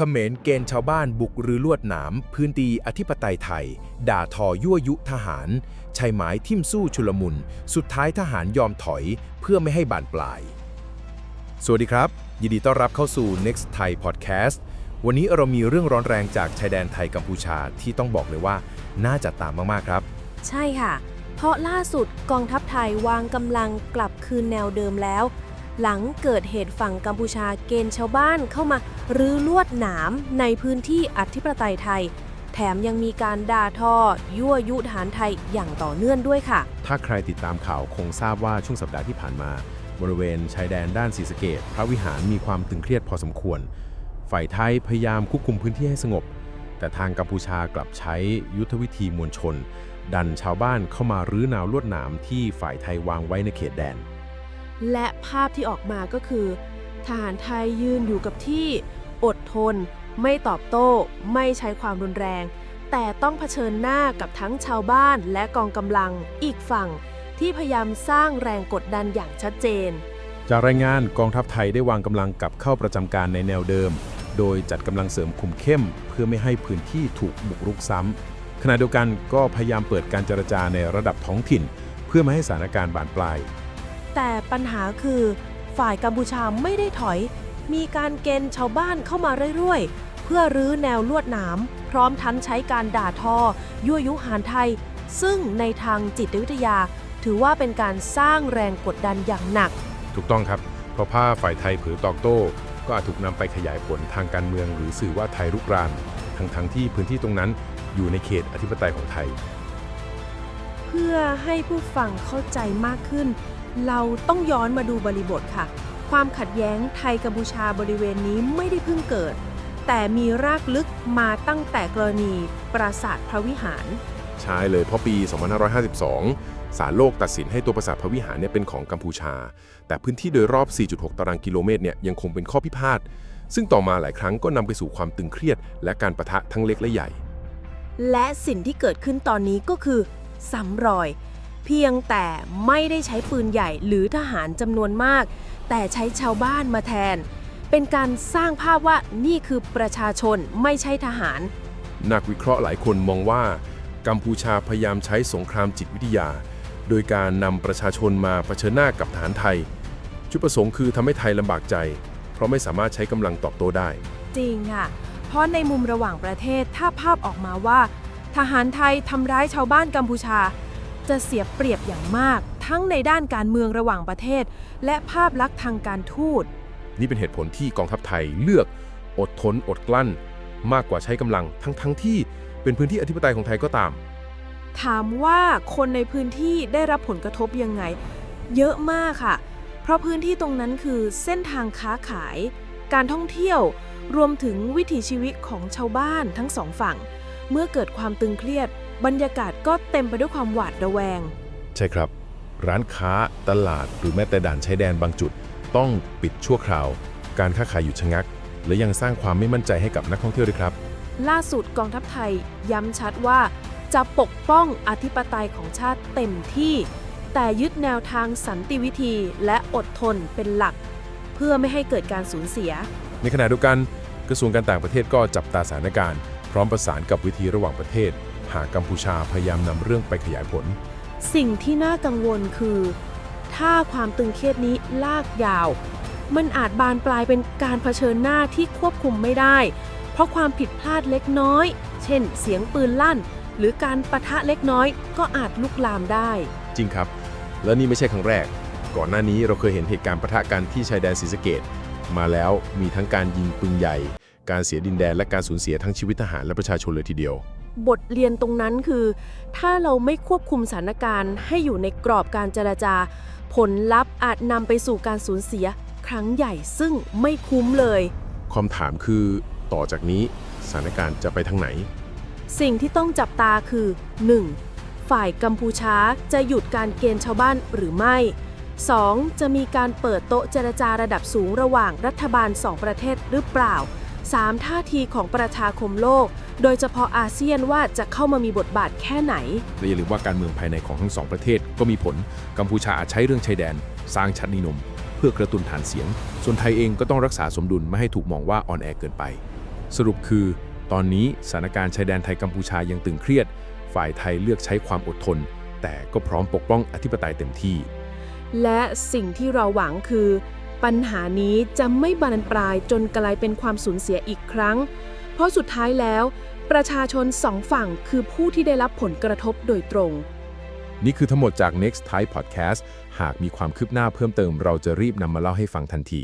เขมรเกณฑ์ชาวบ้านบุกรือลวดหนาม พื้นที่อธิปไตยไทย ด่าทอยั่วยุทหารใช้ไม้ทิ่มสู้ชุลมุน สุดท้ายทหารยอมถอยเพื่อไม่ให้บานปลาย สวัสดีครับ ยินดีต้อนรับเข้าสู่ Next Thai Podcast วันนี้เรามีเรื่องร้อนแรงจากชายแดนไทยกัมพูชาที่ต้องบอกเลยว่า น่าจัดตามมากๆครับ ใช่ค่ะ เพราะล่าสุดกองทัพไทยวางกำลังกลับคืนแนวเดิมแล้ว หลังเกิดเหตุฝั่งกัมพูชาเกณฑ์ชาวบ้านเข้ามารื้อลวดหนามในพื้นที่อธิปไตยไทย แถมยังมีการด่าทอ ยั่วยุทหารไทยอย่างต่อเนื่องด้วยค่ะ ถ้าใครติดตามข่าวคงทราบว่าช่วงสัปดาห์ที่ผ่านมา บริเวณชายแดนด้านศรีสะเกดพระวิหารมีความตึงเครียดพอสมควร ฝ่ายไทยพยายามควบคุมพื้นที่ให้สงบ แต่ทางกัมพูชากลับใช้ยุทธวิธีมวลชน ดันชาวบ้านเข้ามารื้อแนวลวดหนามที่ฝ่ายไทยวางไว้ในเขตแดน และภาพที่ออกมาก็คือ ทหารไทยยืนอยู่กับที่ อดทน ไม่ตอบโต้ ไม่ใช้ความรุนแรง แต่ต้องเผชิญหน้ากับทั้งชาวบ้านและกองกำลังอีกฝั่ง ที่พยายามสร้างแรงกดดันอย่างชัดเจน จากรายงานกองทัพไทยได้วางกำลังกลับเข้าประจำการในแนวเดิม โดยจัดกำลังเสริมคุมเข้ม เพื่อไม่ให้พื้นที่ถูกบุกรุกซ้ำขณะเดียวกันก็พยายามเปิดการเจรจาในระดับท้องถิ่น เพื่อไม่ให้สถานการณ์บานปลาย แต่ปัญหาคือฝ่ายกัมพูชาไม่ได้ถอย มีการเกณฑ์ชาวบ้านเข้ามาเรื่อยๆ เพื่อรื้อแนวลวดหนาม พร้อมทั้งใช้การด่าทอ ยั่วยุหารไทย ซึ่งในทางจิตวิทยา ถือว่าเป็นการสร้างแรงกดดันอย่างหนัก ถูกต้องครับ เพราะผ้าฝ่ายไทยเผือตอบโต้ ก็อาจถูกนำไปขยายผลทางการเมือง หรือสื่อว่าไทยรุกรานทั้งทั้งๆที่พื้นที่ตรงนั้นอยู่ในเขตอธิปไตยของไทย เพื่อให้ผู้ฟังเข้าใจมากขึ้น เราต้องย้อนมาดูบริบทค่ะ ความขัดแย้งไทยกัมพูชาบริเวณนี้ไม่ได้เพิ่งเกิด แต่มีรากลึกมาตั้งแต่กรณีปราสาทพระวิหาร ใช่เลยเพราะปี 2552 ศาลโลกตัดสินให้ตัวปราสาทพระวิหารเนี่ยเป็นของกัมพูชา แต่พื้นที่โดยรอบ 4.6 ตารางกิโลเมตรเนี่ยยังคงเป็นข้อพิพาท ซึ่งต่อมาหลายครั้งก็นำไปสู่ความตึงเครียด และการประทะทั้งเล็กและใหญ่ และสิ่งที่เกิดขึ้นตอนนี้ก็คือซ้ำรอย เพียงแต่ไม่ได้ใช้ปืนใหญ่หรือทหารจำนวนมาก แต่ใช้ชาวบ้านมาแทน เป็นการสร้างภาพว่านี่คือประชาชนไม่ใช่ทหาร นักวิเคราะห์หลายคนมองว่า กัมพูชาพยายามใช้สงครามจิตวิทยา โดยการนำประชาชนมาเผชิญหน้ากับทหารไทย จุดประสงค์คือทำให้ไทยลำบากใจ เพราะไม่สามารถใช้กำลังตอบโต้ได้ จริงค่ะ เพราะในมุมระหว่างประเทศถ้าภาพออกมาว่า ทหารไทยทำร้ายชาวบ้านกัมพูชา จะเสียเปรียบอย่างมาก ทั้งในด้านการเมืองระหว่างประเทศ และภาพลักษณ์ทางการทูต นี่เป็นเหตุผลที่กองทัพไทยเลือก อดทนอดกลั้น มากกว่าใช้กำลังทั้งทั้งๆที่เป็นพื้นที่อธิปไตยของไทยก็ตาม ถามว่าคนในพื้นที่ได้รับผลกระทบยังไง เยอะมากค่ะ เพราะพื้นที่ตรงนั้นคือเส้นทางค้าขาย การท่องเที่ยว รวมถึงวิถีชีวิตของชาวบ้านทั้งสองฝั่ง เมื่อเกิดความตึงเครียด บรรยากาศก็เต็มไปด้วยความหวาดระแวง ใช่ครับ ร้านค้าตลาดหรือแม้แต่ด่านชายแดนบางจุด ต้องปิดชั่วคราว การค้าขายหยุดชะงัก และยังสร้างความไม่มั่นใจให้กับนักท่องเที่ยวด้วยครับ ล่าสุดกองทัพไทยย้ำชัดว่า จะปกป้องอธิปไตยของชาติเต็มที่ แต่ยึดแนวทางสันติวิธีและอดทนเป็นหลัก เพื่อไม่ให้เกิดการสูญเสีย ในขณะเดียวกันกระทรวงการต่างประเทศก็จับตาสถานการณ์ พร้อมประสานกับวิธีระหว่างประเทศ หากกัมพูชาพยายามนำเรื่องไปขยายผล สิ่งที่น่ากังวลคือ ถ้าความตึงเครียดนี้ลากยาว มันอาจบานปลายเป็นการเผชิญหน้าที่ควบคุมไม่ได้ เพราะความผิดพลาดเล็กน้อย เช่น เสียงปืนลั่น หรือการประทะเล็กน้อย ก็อาจลุกลามได้ จริงครับ และนี่ไม่ใช่ครั้งแรก ก่อนหน้านี้เราเคยเห็นเหตุการณ์ประทะกันที่ชายแดนศรีสะเกดมาแล้วมีทั้งการยิงปืนใหญ่ การเสียดินแดนและการสูญเสียทั้งชีวิตทหารและประชาชนเลยทีเดียว บทเรียนตรงนั้นคือ ถ้าเราไม่ควบคุมสถานการณ์ให้อยู่ในกรอบการเจรจา ผลลัพธ์อาจนำไปสู่การสูญเสีย ครั้งใหญ่ซึ่งไม่คุ้มเลยคำถามคือ ต่อจากนี้สถานการณ์จะไปทางไหน สิ่งที่ต้องจับตาคือ 1. ฝ่ายกัมพูชาจะหยุดการเกณฑ์ชาวบ้านหรือไม่ 2. จะมีการเปิดโต๊ะเจรจาระดับสูงระหว่างรัฐบาล2ประเทศหรือเปล่า 3. ท่าทีของประชาคมโลก โดยเฉพาะอาเซียนว่าจะเข้ามามีบทบาทแค่ไหน และอย่าลืมว่าการเมืองภายในของทั้งสองประเทศก็มีผล กัมพูชาอาจใช้เรื่องชายแดน สร้างชัดนิยมเพื่อกระตุ้นฐานเสียง ส่วนไทยเองก็ต้องรักษาสมดุลไม่ให้ถูกมองว่าอ่อนแอเกินไป สรุปคือ ตอนนี้สถานการณ์ชายแดนไทยกัมพูชายังตึงเครียด ฝ่ายไทยเลือกใช้ความอดทน แต่ก็พร้อมปกป้องอธิปไตยเต็มที่ และสิ่งที่เราหวังคือ ปัญหานี้จะไม่บานปลายจนกลายเป็นความสูญเสียอีกครั้ง เพราะสุดท้ายแล้ว ประชาชนสองฝั่งคือผู้ที่ได้รับผลกระทบโดยตรง นี่คือทั้งหมดจาก Next Thai Podcast หากมีความคืบหน้าเพิ่มเติมเราจะรีบนำมาเล่าให้ฟังทันที